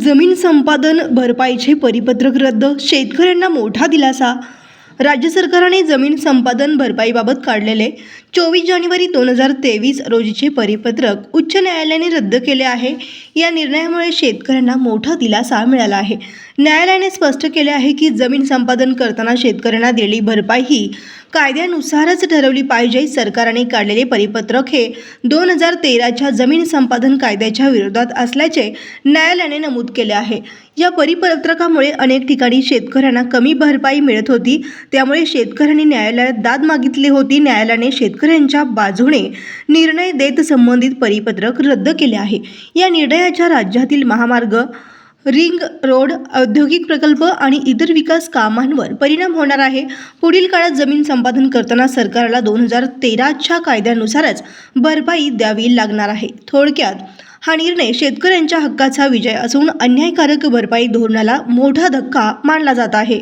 जमीन संपादन भरपाईचे परिपत्रक रद्द शेतकऱ्यांना मोठा दिलासा. राज्य सरकारने जमीन संपादन भरपाईबाबत काढलेले चोवीस जानेवारी दोन हजार तेवीस रोजीचे परिपत्रक उच्च न्यायालयाने रद्द केले आहे. या निर्णयामुळे शेतकऱ्यांना मोठा दिलासा मिळाला आहे. न्यायालयाने स्पष्ट केले आहे की जमीन संपादन करताना शेतकऱ्यांना दिली भरपाई ही कायद्यानुसारच ठरवली पाहिजे. सरकारने काढलेले परिपत्रक हे दोन हजार तेराच्या जमीन संपादन कायद्याच्या विरोधात असल्याचे न्यायालयाने नमूद केले आहे. या परिपत्रकामुळे अनेक ठिकाणी शेतकऱ्यांना कमी भरपाई मिळत होती. त्यामुळे शेतकऱ्यांनी न्यायालयात दाद मागितली होती. न्यायालयाने शेतकऱ्यांच्या बाजूने निर्णय देत संबंधित परिपत्रक रद्द केले आहे. या निर्णयाच्या राज्यातील महामार्ग रिंग रोड औद्योगिक प्रकल्प आणि इतर विकास कामांवर परिणाम होणार आहे. पुढील काळात जमीन संपादन करताना सरकारला दोन हजार तेराच्या कायद्यानुसारच भरपाई द्यावी लागणार आहे. थोडक्यात हा निर्णय शेतकऱ्यांच्या हक्काचा विजय असून अन्यायकारक भरपाई धोरणाला मोठा धक्का मानला जात आहे.